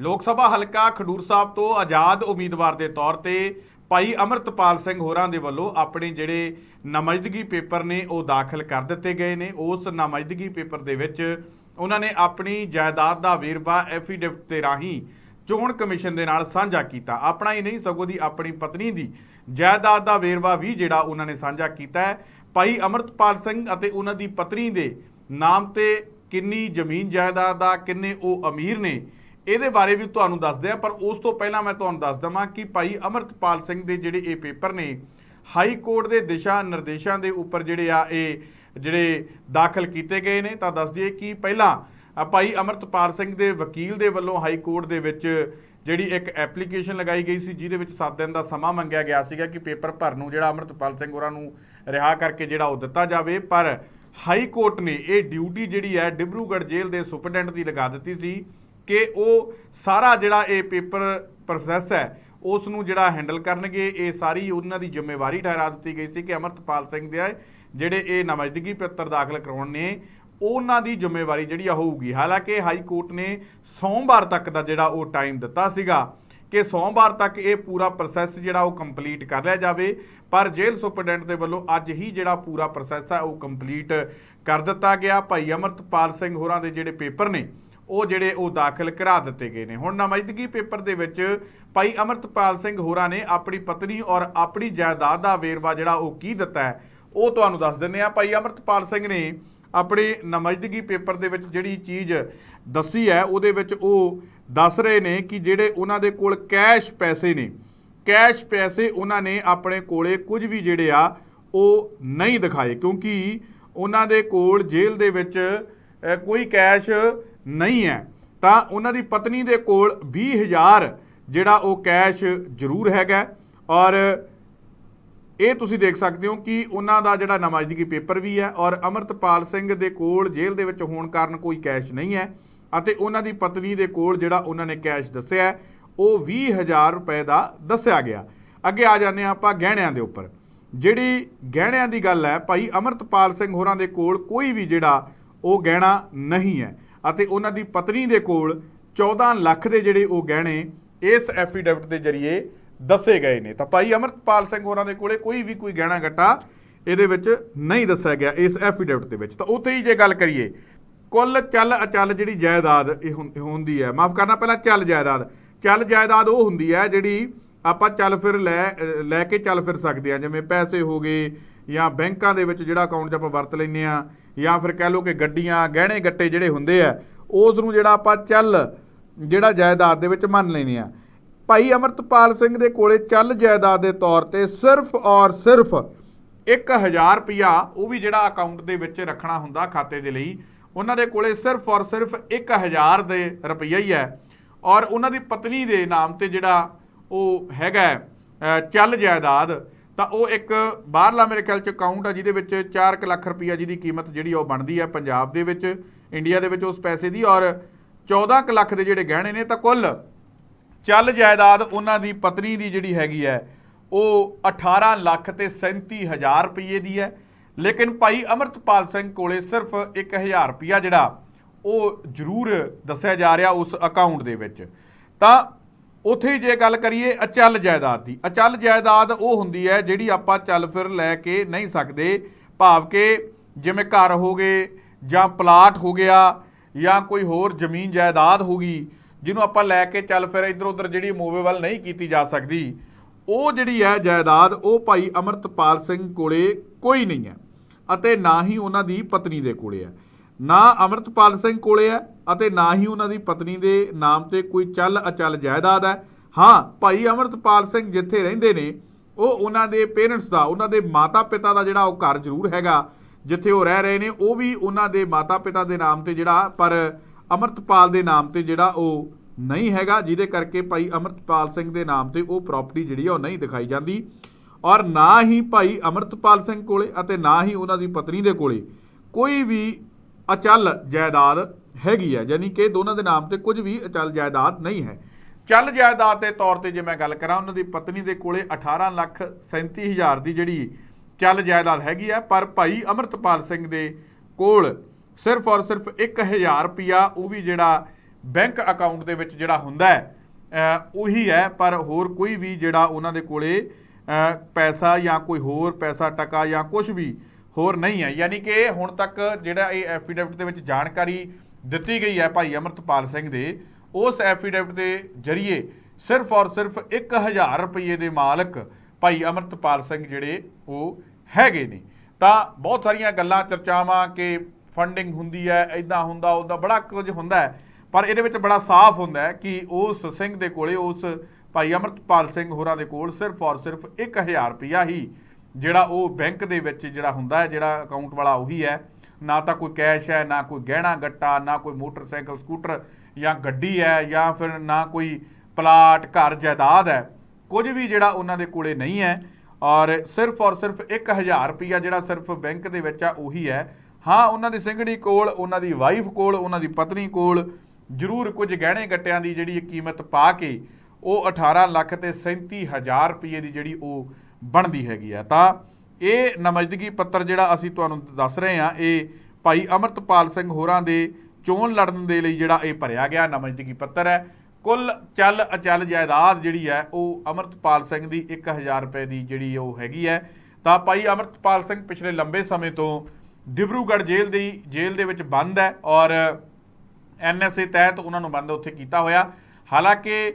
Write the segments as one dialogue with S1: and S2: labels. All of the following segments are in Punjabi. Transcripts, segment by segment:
S1: ਲੋਕ ਸਭਾ ਹਲਕਾ ਖਡੂਰ ਸਾਹਿਬ ਤੋਂ ਆਜ਼ਾਦ ਉਮੀਦਵਾਰ ਦੇ ਤੌਰ ਤੇ ਭਾਈ ਅਮਰਤਪਾਲ ਸਿੰਘ ਹੋਰਾਂ ਦੇ ਵੱਲੋਂ ਆਪਣੇ ਜਿਹੜੇ ਨਾਮਜ਼ਦਗੀ ਪੇਪਰ ਨੇ ਉਹ ਦਾਖਲ ਕਰ ਦਿੱਤੇ ਗਏ ਨੇ। ਉਸ ਨਾਮਜ਼ਦਗੀ ਪੇਪਰ ਦੇ ਵਿੱਚ ਉਹਨਾਂ ਨੇ ਆਪਣੀ ਜਾਇਦਾਦ ਦਾ ਵੇਰਵਾ ਐਫੀਡੇਵਿਟ ਦੇ ਰਾਹੀਂ ਚੋਣ ਕਮਿਸ਼ਨ ਦੇ ਨਾਲ ਸਾਂਝਾ ਕੀਤਾ। ਆਪਣਾ ਹੀ ਨਹੀਂ, ਸਗੋਂ ਦੀ ਆਪਣੀ ਪਤਨੀ ਦੀ ਜਾਇਦਾਦ ਦਾ ਵੇਰਵਾ ਵੀ ਜਿਹੜਾ ਉਹਨਾਂ ਨੇ ਸਾਂਝਾ ਕੀਤਾ ਹੈ। ਭਾਈ ਅਮਰਤਪਾਲ ਸਿੰਘ ਅਤੇ ਉਹਨਾਂ ਦੀ ਪਤਨੀ ਦੇ ਨਾਮ ਤੇ ਕਿੰਨੀ ਜ਼ਮੀਨ ਜਾਇਦਾਦ ਆ, ਕਿੰਨੇ ਉਹ ਅਮੀਰ ਨੇ ਇਹਦੇ ਬਾਰੇ ਵੀ ਤੁਹਾਨੂੰ ਦੱਸਦੇ ਆ ਪਰ ਉਸ ਤੋਂ ਪਹਿਲਾਂ ਮੈਂ ਤੁਹਾਨੂੰ ਦੱਸ ਦਵਾਂ ਕਿ ਭਾਈ ਅਮਰਤਪਾਲ ਸਿੰਘ ਦੇ ਜਿਹੜੇ ਇਹ ਪੇਪਰ ਨੇ, ਹਾਈ ਕੋਰਟ ਦੇ ਦਿਸ਼ਾ ਨਿਰਦੇਸ਼ਾਂ ਦੇ ਉੱਪਰ ਜਿਹੜੇ ਆ ਇਹ ਜਿਹੜੇ ਦਾਖਲ ਕੀਤੇ ਗਏ ਨੇ, ਤਾਂ ਦੱਸ ਦਈਏ ਕਿ ਪਹਿਲਾਂ ਭਾਈ ਅਮਰਤਪਾਲ ਸਿੰਘ ਦੇ ਵਕੀਲ ਦੇ ਵੱਲੋਂ ਹਾਈ ਕੋਰਟ ਦੇ ਵਿੱਚ ਜਿਹੜੀ ਇੱਕ ਐਪਲੀਕੇਸ਼ਨ ਲਗਾਈ ਗਈ ਸੀ, ਜਿਹਦੇ ਵਿੱਚ 7 ਦਿਨ ਦਾ ਸਮਾਂ ਮੰਗਿਆ ਗਿਆ ਸੀਗਾ ਕਿ ਪੇਪਰ ਭਰਨ ਨੂੰ ਜਿਹੜਾ ਅਮਰਤਪਾਲ ਸਿੰਘ ਹੋਰਾਂ ਨੂੰ ਰਿਹਾ ਕਰਕੇ ਜਿਹੜਾ ਉਹ ਦਿੱਤਾ ਜਾਵੇ, ਪਰ ਹਾਈ ਕੋਰਟ ਨੇ ਇਹ ਡਿਊਟੀ ਜਿਹੜੀ ਹੈ ਡਿਬਰੂਗੜ੍ਹ ਜੇਲ੍ਹ ਦੇ ਸੁਪਰਡੈਂਟ ਦੀ ਲਗਾ ਦਿੱਤੀ ਸੀ। ਕਿ ਉਹ ਸਾਰਾ ਜਿਹੜਾ ਇਹ ਪੇਪਰ ਪ੍ਰੋਸੈਸ ਹੈ ਉਸ ਨੂੰ ਜਿਹੜਾ ਹੈਂਡਲ ਕਰਨਗੇ, ਇਹ ਸਾਰੀ ਉਹਨਾਂ ਦੀ ਜ਼ਿੰਮੇਵਾਰੀ ਠਹਿਰਾ ਦਿੱਤੀ ਗਈ ਸੀ ਕਿ ਅਮਰਤਪਾਲ ਸਿੰਘ ਦੇ ਜਿਹੜੇ ਇਹ ਨਾਮਜ਼ਦਗੀ ਪੱਤਰ ਦਾਖਲ ਕਰਾਉਣ ਨੇ, ਉਹਨਾਂ ਦੀ ਜ਼ਿੰਮੇਵਾਰੀ ਜਿਹੜੀ ਆ ਹੋਊਗੀ। ਹਾਲਾਂਕਿ ਹਾਈ ਕੋਰਟ ਨੇ ਸੋਮਵਾਰ ਤੱਕ ਦਾ ਜਿਹੜਾ ਉਹ ਟਾਈਮ ਦਿੱਤਾ ਸੀਗਾ ਕਿ ਸੋਮਵਾਰ ਤੱਕ ਇਹ ਪੂਰਾ ਪ੍ਰੋਸੈਸ ਜਿਹੜਾ ਉਹ ਕੰਪਲੀਟ ਕਰ ਲਿਆ ਜਾਵੇ, ਪਰ ਜੇਲ੍ਹ ਸੁਪਰਡੈਂਟ ਦੇ ਵੱਲੋਂ ਅੱਜ ਹੀ ਜਿਹੜਾ ਪੂਰਾ ਪ੍ਰੋਸੈਸ ਹੈ ਉਹ ਕੰਪਲੀਟ ਕਰ ਦਿੱਤਾ ਗਿਆ। ਭਾਈ ਅਮਰਤਪਾਲ ਸਿੰਘ ਹੋਰਾਂ ਦੇ ਜਿਹੜੇ ਪੇਪਰ ਨੇ ਉਹ ਜਿਹੜੇ ਉਹ ਦਾਖਲ ਕਰਾ ਦਿੱਤੇ ਗਏ ਨੇ। ਹੁਣ ਨਾਮਜ਼ਦਗੀ ਪੇਪਰ ਦੇ ਵਿੱਚ ਭਾਈ ਅਮਰਤਪਾਲ ਸਿੰਘ ਹੋਰਾਂ ਨੇ ਆਪਣੀ ਪਤਨੀ ਔਰ ਆਪਣੀ ਜਾਇਦਾਦ ਦਾ ਵੇਰਵਾ ਜਿਹੜਾ ਉਹ ਕੀ ਦਿੱਤਾ ਹੈ, ਉਹ ਤੁਹਾਨੂੰ ਦੱਸ ਦਿੰਨੇ ਆ ਭਾਈ ਅਮਰਤਪਾਲ ਸਿੰਘ ਨੇ ਆਪਣੇ ਨਾਮਜ਼ਦਗੀ ਪੇਪਰ ਦੇ ਵਿੱਚ ਜਿਹੜੀ ਚੀਜ਼ ਦੱਸੀ ਹੈ, ਉਹਦੇ ਵਿੱਚ ਉਹ ਦੱਸ ਰਹੇ ਨੇ ਕਿ ਜਿਹੜੇ ਉਹਨਾਂ ਦੇ ਕੋਲ ਕੈਸ਼ ਪੈਸੇ ਨੇ, ਕੈਸ਼ ਪੈਸੇ ਉਹਨਾਂ ਨੇ ਆਪਣੇ ਕੋਲੇ ਕੁਝ ਵੀ ਜਿਹੜੇ ਆ, ਉਹ ਨਹੀਂ ਦਿਖਾਏ। ਕਿਉਂਕਿ ਉਹਨਾਂ ਦੇ ਕੋਲ ਜੇਲ੍ਹ ਦੇ ਵਿੱਚ ਕੋਈ ਕੈਸ਼ ਨਹੀਂ ਹੈ ਤਾਂ ਉਹਨਾਂ ਦੀ ਪਤਨੀ ਦੇ ਕੋਲ 20000 ਜਿਹੜਾ ਉਹ ਕੈਸ਼ ਜ਼ਰੂਰ ਹੈਗਾ ਔਰ ਇਹ ਤੁਸੀਂ ਦੇਖ ਸਕਦੇ ਹੋ ਕਿ ਉਹਨਾਂ ਦਾ ਜਿਹੜਾ ਨਾਮਜ਼ਦਗੀ ਪੇਪਰ ਵੀ ਹੈ ਔਰ ਅਮਰਤਪਾਲ ਸਿੰਘ ਦੇ ਕੋਲ ਜੇਲ੍ਹ ਦੇ ਵਿੱਚ ਹੋਣ ਕਾਰਨ ਕੋਈ ਕੈਸ਼ ਨਹੀਂ ਹੈ ਅਤੇ ਉਹਨਾਂ ਦੀ ਪਤਨੀ ਦੇ ਕੋਲ ਜਿਹੜਾ ਉਹਨਾਂ ਨੇ ਕੈਸ਼ ਦੱਸਿਆ ਹੈ, ਉਹ 20000 ਰੁਪਏ ਦਾ ਦੱਸਿਆ ਗਿਆ। ਅੱਗੇ ਆ ਜਾਂਦੇ ਹਾਂ ਆਪਾਂ ਗਹਿਣਿਆਂ ਦੇ ਉੱਪਰ। ਜਿਹੜੀ ਗਹਿਣਿਆਂ ਦੀ ਗੱਲ ਹੈ ਭਾਈ ਅਮਰਤਪਾਲ ਸਿੰਘ ਹੋਰਾਂ ਦੇ ਕੋਲ ਕੋਈ ਵੀ ਜਿਹੜਾ ਉਹ ਗਹਿਣਾ ਨਹੀਂ ਹੈ। ਅਤੇ ਉਹਨਾਂ ਦੀ ਪਤਨੀ ਦੇ ਕੋਲ 14 ਲੱਖ ਦੇ ਜਿਹੜੇ ਉਹ ਗਹਿਣੇ ਇਸ ਐਫੀਡੇਵਿਟ ਦੇ ਜ਼ਰੀਏ ਦੱਸੇ ਗਏ ਨੇ। ਤਾਂ ਭਾਈ ਅਮਰਤਪਾਲ ਸਿੰਘ ਹੋਰਾਂ ਦੇ ਕੋਲੇ ਕੋਈ ਵੀ ਕੋਈ ਗਹਿਣਾ ਗੱਟਾ ਇਹਦੇ ਵਿੱਚ ਨਹੀਂ ਦੱਸਿਆ ਗਿਆ ਇਸ ਐਫੀਡੇਵਿਟ ਦੇ ਵਿੱਚ। ਤਾਂ ਉੱਥੇ ਹੀ ਜੇ ਗੱਲ ਕਰੀਏ, ਕੁੱਲ ਚੱਲ ਅਚਲ ਜਿਹੜੀ ਜਾਇਦਾਦ ਇਹ ਹੁੰ- ਹੁੰਦੀ ਹੈ। ਮਾਫ ਕਰਨਾ, ਪਹਿਲਾਂ ਚੱਲ ਜਾਇਦਾਦ। ਚੱਲ ਜਾਇਦਾਦ ਉਹ ਹੁੰਦੀ ਹੈ ਜਿਹੜੀ ਆਪਾਂ ਚੱਲ ਫਿਰ ਲੈ ਲੈ ਕੇ ਚੱਲ ਫਿਰ ਸਕਦੇ ਆ ਜਿਵੇਂ ਪੈਸੇ ਹੋ ਗਏ ਜਾਂ ਬੈਂਕਾਂ ਦੇ ਵਿੱਚ ਜਿਹੜਾ ਅਕਾਊਂਟ 'ਚ ਆਪਾਂ ਵਰਤ ਲੈਂਦੇ ਆ ਜਾਂ ਫਿਰ ਕਹਿ ਲਓ ਕਿ ਗੱਡੀਆਂ, ਗਹਿਣੇ ਗੱਟੇ ਜਿਹੜੇ ਹੁੰਦੇ ਆ ਉਸ ਨੂੰ ਜਿਹੜਾ ਆਪਾਂ ਚੱਲ ਜਿਹੜਾ ਜਾਇਦਾਦ ਦੇ ਵਿੱਚ ਮੰਨ ਲੈਂਦੇ ਆ ਭਾਈ ਅਮਰਤਪਾਲ ਸਿੰਘ ਦੇ ਕੋਲੇ ਚੱਲ ਜਾਇਦਾਦ ਦੇ ਤੌਰ ਤੇ ਸਿਰਫ ਔਰ ਸਿਰਫ 1000 ਰੁਪਿਆ ਉਹ ਵੀ ਜਿਹੜਾ ਅਕਾਊਂਟ ਦੇ ਵਿੱਚ ਰੱਖਣਾ ਹੁੰਦਾ ਖਾਤੇ ਦੇ ਲਈ, ਉਹਨਾਂ ਦੇ ਕੋਲੇ ਸਿਰਫ ਔਰ ਸਿਰਫ 1000 ਦੇ ਰੁਪਈਆ ਹੀ ਹੈ। ਔਰ ਉਹਨਾਂ ਦੀ ਪਤਨੀ ਦੇ ਨਾਮ ਤੇ ਜਿਹੜਾ ਉਹ ਹੈਗਾ ਚੱਲ ਜਾਇਦਾਦ ਤਾਂ ਉਹ ਇੱਕ ਬਾਹਰਲਾ ਮੇਰੇ ਖਿਆਲ ਚ ਅਕਾਊਂਟ ਆ, ਜਿਹਦੇ ਵਿੱਚ 4 ਲੱਖ ਰੁਪਈਆ ਜਿਹਦੀ ਕੀਮਤ ਜਿਹੜੀ ਉਹ ਬਣਦੀ ਹੈ ਪੰਜਾਬ ਦੇ ਵਿੱਚ ਇੰਡੀਆ ਦੇ ਵਿੱਚ ਉਸ ਪੈਸੇ ਦੀ ਔਰ 14 ਕੁ ਲੱਖ ਦੇ ਜਿਹੜੇ ਗਹਿਣੇ ਨੇ ਤਾਂ ਕੁੱਲ ਚੱਲ ਜਾਇਦਾਦ ਉਹਨਾਂ ਦੀ ਪਤਨੀ ਦੀ ਜਿਹੜੀ ਹੈਗੀ ਹੈ ਉਹ 18 ਲੱਖ ਤੇ 37 ਹਜ਼ਾਰ ਰੁਪਏ ਦੀ ਹੈ ਲੇਕਿਨ ਭਾਈ ਅਮਰਤਪਾਲ ਸਿੰਘ ਕੋਲੇ ਸਿਰਫ 1000 ਰੁਪਿਆ ਜਿਹੜਾ ਉਹ ਜ਼ਰੂਰ ਦੱਸਿਆ ਜਾ ਰਿਹਾ ਉਸ ਅਕਾਊਂਟ ਦੇ ਵਿੱਚ। ਤਾਂ ਉਥੇ ਹੀ ਜੇ ਗੱਲ ਕਰੀਏ ਅਚਲ ਜਾਇਦਾਦ ਦੀ, ਅਚਲ ਜਾਇਦਾਦ ਉਹ ਹੁੰਦੀ ਹੈ ਜਿਹੜੀ ਆਪਾਂ ਚੱਲ ਫਿਰ ਲੈ ਕੇ ਨਹੀਂ ਸਕਦੇ, ਭਾਵ ਕਿ ਜਿਵੇਂ ਘਰ ਹੋ ਗਏ ਜਾਂ ਪਲਾਟ ਹੋ ਗਿਆ ਜਾਂ ਕੋਈ ਹੋਰ ਜ਼ਮੀਨ ਜਾਇਦਾਦ ਹੋ ਗਈ, ਜਿਹਨੂੰ ਆਪਾਂ ਲੈ ਕੇ ਚੱਲ ਫਿਰ ਇੱਧਰ ਉੱਧਰ ਜਿਹੜੀ ਮੂਵੇਬਲ ਨਹੀਂ ਕੀਤੀ ਜਾ ਸਕਦੀ, ਉਹ ਜਿਹੜੀ ਹੈ ਜਾਇਦਾਦ ਉਹ ਭਾਈ ਅਮਰਤਪਾਲ ਸਿੰਘ ਕੋਲੇ ਕੋਈ ਨਹੀਂ ਹੈ ਅਤੇ ਨਾ ਹੀ ਉਹਨਾਂ ਦੀ ਪਤਨੀ ਦੇ ਕੋਲੇ ਹੈ। ਨਾ ਅਮਰਤਪਾਲ ਸਿੰਘ ਕੋਲੇ ਹੈ ਅਤੇ ਨਾ ਹੀ ਉਹਨਾਂ ਦੀ ਪਤਨੀ ਦੇ ਨਾਮ ਤੇ ਕੋਈ ਚੱਲ ਅਚਲ ਜਾਇਦਾਦ ਹੈ। ਹਾਂ, ਭਾਈ ਅਮਰਤਪਾਲ ਸਿੰਘ ਜਿੱਥੇ ਰਹਿੰਦੇ ਨੇ, ਉਹ ਉਹਨਾਂ ਦੇ ਪੇਰੈਂਟਸ ਦਾ, ਉਹਨਾਂ ਦੇ ਮਾਤਾ-ਪਿਤਾ ਦਾ ਜਿਹੜਾ ਉਹ ਘਰ ਜ਼ਰੂਰ ਹੈਗਾ, ਜਿੱਥੇ ਉਹ ਰਹਿ ਰਹੇ ਨੇ, ਉਹ ਵੀ ਉਹਨਾਂ ਦੇ ਮਾਤਾ-ਪਿਤਾ ਦੇ ਨਾਮ ਤੇ ਜਿਹੜਾ, ਪਰ ਅਮਰਤਪਾਲ ਦੇ ਨਾਮ ਤੇ ਜਿਹੜਾ ਉਹ ਨਹੀਂ ਹੈਗਾ, ਜਿਹਦੇ ਕਰਕੇ ਭਾਈ ਅਮਰਤਪਾਲ ਸਿੰਘ ਦੇ ਨਾਮ ਤੇ ਉਹ ਪ੍ਰਾਪਰਟੀ ਜਿਹੜੀ ਆ ਉਹ ਨਹੀਂ ਦਿਖਾਈ ਜਾਂਦੀ। ਔਰ ਨਾ ਹੀ ਭਾਈ ਅਮਰਤਪਾਲ ਸਿੰਘ ਕੋਲੇ ਅਤੇ ਨਾ ਹੀ ਉਹਨਾਂ ਦੀ ਪਤਨੀ ਦੇ ਕੋਲੇ ਕੋਈ ਵੀ ਅਚਲ ਜਾਇਦਾਦ ਹੈਗੀ ਹੈ, ਯਾਨੀ ਕਿ ਦੋਨਾਂ ਦੇ ਨਾਮ ਤੇ ਕੁਝ ਵੀ ਅਚਲ ਜਾਇਦਾਦ ਨਹੀਂ ਹੈ। ਚੱਲ ਜਾਇਦਾਦ ਦੇ ਤੌਰ ਤੇ ਜੇ ਮੈਂ ਗੱਲ ਕਰਾਂ, ਉਹਨਾਂ ਦੀ ਪਤਨੀ ਦੇ ਕੋਲੇ 18 ਲੱਖ 37 ਹਜ਼ਾਰ ਦੀ ਜਿਹੜੀ ਚੱਲ ਜਾਇਦਾਦ ਹੈਗੀ ਹੈ, ਪਰ ਭਾਈ ਅਮਰਤਪਾਲ ਸਿੰਘ ਦੇ ਕੋਲ ਸਿਰਫ ਔਰ ਸਿਰਫ 1000 ਰੁਪਿਆ ਉਹ ਵੀ ਜਿਹੜਾ ਬੈਂਕ ਅਕਾਊਂਟ ਦੇ ਵਿੱਚ ਜਿਹੜਾ ਹੁੰਦਾ ਹੈ ਉਹੀ ਹੈ, ਪਰ ਹੋਰ ਕੋਈ ਵੀ ਜਿਹੜਾ ਉਹਨਾਂ ਦੇ ਕੋਲੇ ਪੈਸਾ ਜਾਂ ਕੋਈ ਹੋਰ ਪੈਸਾ ਟਕਾ ਜਾਂ ਕੁਝ ਵੀ ਹੋਰ ਨਹੀਂ ਹੈ। ਯਾਨੀ ਕਿ ਹੁਣ ਤੱਕ ਜਿਹੜਾ ਇਹ ਐਫੀਡੇਵਿਟ ਦੇ ਵਿੱਚ ਜਾਣਕਾਰੀ ਦਿੱਤੀ ਗਈ ਹੈ ਭਾਈ ਅਮਰਤਪਾਲ ਸਿੰਘ ਦੇ, ਉਸ ਐਫੀਡੇਵਿਟ ਦੇ ਜ਼ਰੀਏ ਸਿਰਫ ਔਰ ਸਿਰਫ 1000 ਰੁਪਏ ਦੇ ਮਾਲਕ ਭਾਈ ਅਮਰਤਪਾਲ ਸਿੰਘ ਜਿਹੜੇ ਉਹ ਹੈਗੇ ਨੇ। ਤਾਂ ਬਹੁਤ ਸਾਰੀਆਂ ਗੱਲਾਂ, ਚਰਚਾਵਾਂ ਕਿ ਫੰਡਿੰਗ ਹੁੰਦੀ ਹੈ ਇਦਾਂ ਹੁੰਦਾ ਉਹਦਾ ਬੜਾ ਕੁਝ ਹੁੰਦਾ ਪਰ ਇਹਦੇ ਵਿੱਚ ਬੜਾ ਸਾਫ਼ ਹੁੰਦਾ ਕਿ ਉਸ ਸਿੰਘ ਦੇ ਕੋਲੇ, ਉਸ ਭਾਈ ਅਮਰਤਪਾਲ ਸਿੰਘ ਹੋਰਾਂ ਦੇ ਕੋਲ ਸਿਰਫ ਔਰ ਸਿਰਫ 1000 ਰੁਪਿਆ ਹੀ ਜਿਹੜਾ ਉਹ ਬੈਂਕ ਦੇ ਵਿੱਚ ਜਿਹੜਾ ਹੁੰਦਾ ਹੈ, ਜਿਹੜਾ ਅਕਾਊਂਟ ਵਾਲਾ ਉਹੀ ਹੈ। ਨਾ ਤਾਂ ਕੋਈ ਕੈਸ਼ ਹੈ, ਨਾ ਕੋਈ ਗਹਿਣਾ ਗੱਟਾ, ਨਾ ਕੋਈ ਮੋਟਰਸਾਈਕਲ, ਸਕੂਟਰ ਜਾਂ ਗੱਡੀ ਹੈ ਜਾਂ ਫਿਰ ਨਾ ਕੋਈ ਪਲਾਟ, ਘਰ, ਜਾਇਦਾਦ ਹੈ। ਕੁਝ ਵੀ ਜਿਹੜਾ ਉਹਨਾਂ ਦੇ ਕੋਲੇ ਨਹੀਂ ਹੈ ਔਰ ਸਿਰਫ ਔਰ ਸਿਰਫ 1000 ਰੁਪਿਆ ਜਿਹੜਾ ਸਿਰਫ ਬੈਂਕ ਦੇ ਵਿੱਚ ਆ, ਉਹੀ ਹੈ। ਹਾਂ, ਉਹਨਾਂ ਦੀ ਸਿੰਘਣੀ ਕੋਲ, ਉਹਨਾਂ ਦੀ ਵਾਈਫ ਕੋਲ, ਉਹਨਾਂ ਦੀ ਪਤਨੀ ਕੋਲ ਜ਼ਰੂਰ ਕੁਝ ਗਹਿਣੇ ਗੱਟਿਆਂ ਦੀ ਜਿਹੜੀ ਕੀਮਤ ਪਾ ਕੇ ਉਹ 18 ਲੱਖ ਤੇ 37000 ਰੁਪਏ ਦੀ ਜਿਹੜੀ ਉਹ ਬਣਦੀ ਹੈਗੀ ਆ। ਤਾਂ ਇਹ ਨਮਜ਼ਦਗੀ ਪੱਤਰ ਜਿਹੜਾ ਅਸੀਂ ਤੁਹਾਨੂੰ ਦੱਸ ਰਹੇ ਹਾਂ, ਇਹ ਭਾਈ ਅਮਰਤਪਾਲ ਸਿੰਘ ਹੋਰਾਂ ਦੇ ਚੋਣ ਲੜਨ ਦੇ ਲਈ ਜਿਹੜਾ ਇਹ ਭਰਿਆ ਗਿਆ ਨਮਜ਼ਦਗੀ ਪੱਤਰ ਹੈ। ਕੁੱਲ ਚੱਲ ਅਚਲ ਜਾਇਦਾਦ ਜਿਹੜੀ ਹੈ, ਉਹ ਅਮਰਤਪਾਲ ਸਿੰਘ ਦੀ 1000 ਰੁਪਏ ਦੀ ਜਿਹੜੀ ਉਹ ਹੈਗੀ ਹੈ। ਤਾਂ ਭਾਈ ਅਮਰਤਪਾਲ ਸਿੰਘ ਪਿਛਲੇ ਲੰਬੇ ਸਮੇਂ ਤੋਂ ਡਿਬਰੂਗੜ੍ਹ ਜੇਲ੍ਹ ਦੀ, ਜੇਲ੍ਹ ਦੇ ਵਿੱਚ ਬੰਦ ਹੈ ਔਰ ਐਨਐਸਏ ਤਹਿਤ ਉਹਨਾਂ ਨੂੰ ਬੰਦ ਉੱਥੇ ਕੀਤਾ ਹੋਇਆ। ਹਾਲਾਂਕਿ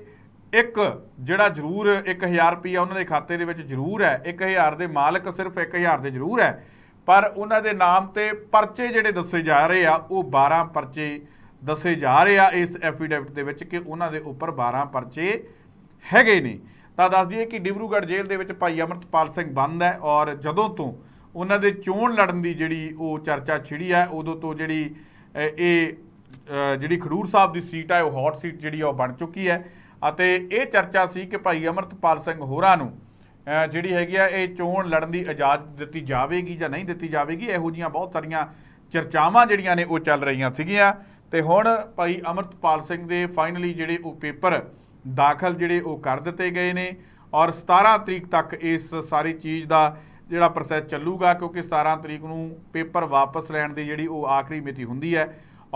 S1: ਇੱਕ ਜਿਹੜਾ ਜ਼ਰੂਰ 1000 ਰੁਪਈਆ ਉਹਨਾਂ ਦੇ ਖਾਤੇ ਦੇ ਵਿੱਚ ਜ਼ਰੂਰ ਹੈ 1000 ਦੇ ਮਾਲਕ ਸਿਰਫ 1000 ਦੇ ਜ਼ਰੂਰ ਹੈ, ਪਰ ਉਹਨਾਂ ਦੇ ਨਾਮ ਤੇ ਪਰਚੇ ਜਿਹੜੇ ਦੱਸੇ ਜਾ ਰਹੇ ਆ, ਉਹ 12 ਪਰਚੇ ਦੱਸੇ ਜਾ ਰਹੇ ਆ ਇਸ ਐਫੀਡੇਵਿਟ ਦੇ ਵਿੱਚ ਕਿ ਉਹਨਾਂ ਦੇ ਉੱਪਰ 12 ਪਰਚੇ ਹੈਗੇ ਨੇ। ਤਾਂ ਦੱਸ ਦਈਏ ਕਿ ਡਿਬਰੂਗੜ੍ਹ ਜੇਲ੍ਹ ਦੇ ਵਿੱਚ ਭਾਈ ਅਮਰਤਪਾਲ ਸਿੰਘ ਬੰਦ ਹੈ ਔਰ ਜਦੋਂ ਤੋਂ ਉਹਨਾਂ ਦੇ ਚੋਣ ਲੜਨ ਦੀ ਜਿਹੜੀ ਉਹ ਚਰਚਾ ਛਿੜੀ ਹੈ, ਉਦੋਂ ਤੋਂ ਜਿਹੜੀ ਇਹ ਜਿਹੜੀ ਖਡੂਰ ਸਾਹਿਬ ਦੀ ਸੀਟ ਹੈ, ਉਹ ਹੌਟ ਸੀਟ ਜਿਹੜੀ ਆ ਉਹ ਬਣ ਚੁੱਕੀ ਹੈ। ਅਤੇ ਇਹ ਚਰਚਾ ਸੀ ਕਿ ਭਾਈ ਅਮਰਤਪਾਲ ਸਿੰਘ ਹੋਰਾਂ ਨੂੰ ਜਿਹੜੀ ਹੈਗੀ ਆ, ਇਹ ਚੋਣ ਲੜਨ ਦੀ ਇਜਾਜ਼ਤ ਦਿੱਤੀ ਜਾਵੇਗੀ ਜਾਂ ਨਹੀਂ ਦਿੱਤੀ ਜਾਵੇਗੀ, ਇਹੋ ਜੀਆਂ ਬਹੁਤ ਸਾਰੀਆਂ ਚਰਚਾਵਾਂ ਜਿਹੜੀਆਂ ਨੇ ਉਹ ਚੱਲ ਰਹੀਆਂ ਸੀਗੀਆਂ। ਤੇ ਹੁਣ ਭਾਈ ਅਮਰਤਪਾਲ ਸਿੰਘ ਦੇ ਫਾਈਨਲੀ ਜਿਹੜੇ ਉਹ ਪੇਪਰ ਦਾਖਲ ਜਿਹੜੇ ਉਹ ਕਰ ਦਿੱਤੇ ਗਏ ਨੇ ਔਰ 17 ਤਰੀਕ ਤੱਕ ਇਸ ਸਾਰੀ ਚੀਜ਼ ਦਾ ਜਿਹੜਾ ਪ੍ਰੋਸੈਸ ਚੱਲੂਗਾ, ਕਿਉਂਕਿ 17 ਤਰੀਕ ਨੂੰ ਪੇਪਰ ਵਾਪਸ ਲੈਣ ਦੀ ਜਿਹੜੀ ਉਹ ਆਖਰੀ ਮਿਤੀ ਹੁੰਦੀ ਹੈ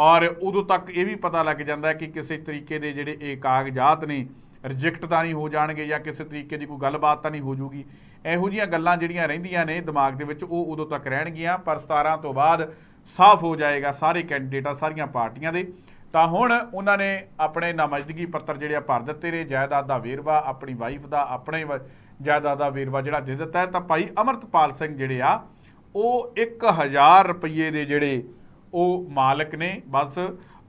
S1: ਔਰ ਉਦੋਂ ਤੱਕ ਇਹ ਵੀ ਪਤਾ ਲੱਗ ਜਾਂਦਾ ਕਿ ਕਿਸੇ ਤਰੀਕੇ ਦੇ ਜਿਹੜੇ ਇਹ ਕਾਗਜ਼ਾਤ ਨੇ, ਰਿਜੈਕਟ ਤਾਂ ਨਹੀਂ ਹੋ ਜਾਣਗੇ ਜਾਂ ਕਿਸੇ ਤਰੀਕੇ ਦੀ ਕੋਈ ਗੱਲਬਾਤ ਤਾਂ ਨਹੀਂ ਹੋ ਜੂਗੀ। ਇਹੋ ਜੀਆਂ ਗੱਲਾਂ ਜਿਹੜੀਆਂ ਰਹਿੰਦੀਆਂ ਨੇ ਦਿਮਾਗ ਦੇ ਵਿੱਚ, ਉਹ ਉਦੋਂ ਤੱਕ ਰਹਿਣਗੀਆਂ, ਪਰ 17 ਤੋਂ ਬਾਅਦ ਸਾਫ਼ ਹੋ ਜਾਏਗਾ ਸਾਰੇ ਕੈਂਡੀਡੇਟਾਂ, ਸਾਰੀਆਂ ਪਾਰਟੀਆਂ ਦੇ। ਤਾਂ ਹੁਣ ਉਹਨਾਂ ਨੇ ਆਪਣੇ ਨਾਮਜ਼ਦਗੀ ਪੱਤਰ ਜਿਹੜੇ ਆ ਭਰ ਦਿੱਤੇ ਨੇ, ਜਾਇਦਾਦ ਦਾ ਵੇਰਵਾ, ਆਪਣੀ ਵਾਈਫ ਦਾ, ਆਪਣੇ ਵ- ਜਾਇਦਾਦ ਦਾ ਵੇਰਵਾ ਜਿਹੜਾ ਦੇ ਦਿੱਤਾ ਤਾਂ ਭਾਈ ਅਮਰਤਪਾਲ ਸਿੰਘ ਜਿਹੜੇ ਆ, ਉਹ 1000 ਰੁਪਏ ਦੇ ਜਿਹੜੇ ਉਹ ਮਾਲਕ ਨੇ ਬਸ,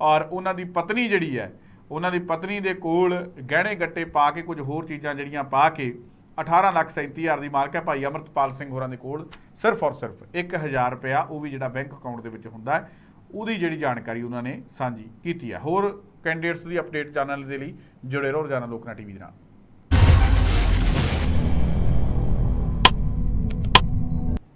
S1: ਔਰ ਉਹਨਾਂ ਦੀ ਪਤਨੀ ਜਿਹੜੀ ਹੈ, ਉਹਨਾਂ ਦੀ ਪਤਨੀ ਦੇ ਕੋਲ ਗਹਿਣੇ ਗੱਟੇ ਪਾ ਕੇ ਕੁਝ ਹੋਰ ਚੀਜ਼ਾਂ ਜਿਹੜੀਆਂ ਪਾ ਕੇ 18 ਲੱਖ 37 ਹਜ਼ਾਰ ਦੀ ਮਾਲਕ ਹੈ, ਭਾਈ ਅਮਰਤਪਾਲ ਸਿੰਘ ਹੋਰਾਂ ਦੇ ਕੋਲ, ਸਿਰਫ ਔਰ ਸਿਰਫ 1000 ਰੁਪਇਆ ਉਹ ਵੀ ਜਿਹੜਾ ਬੈਂਕ ਅਕਾਊਂਟ ਦੇ ਵਿੱਚ ਹੁੰਦਾ ਹੈ, ਉਹਦੀ ਜਿਹੜੀ ਜਾਣਕਾਰੀ ਉਹਨਾਂ ਨੇ ਸਾਂਝੀ ਕੀਤੀ ਹੈ। ਹੋਰ ਕੈਂਡੀਡੇਟਸ ਦੀ ਅਪਡੇਟ ਚੈਨਲ ਦੇ ਲਈ ਜੁੜੇ ਰਹੋ ਰੋਜ਼ਾਨਾ ਲੋਕਨਾ ਟੀਵੀ ਦੇ ਨਾਲ।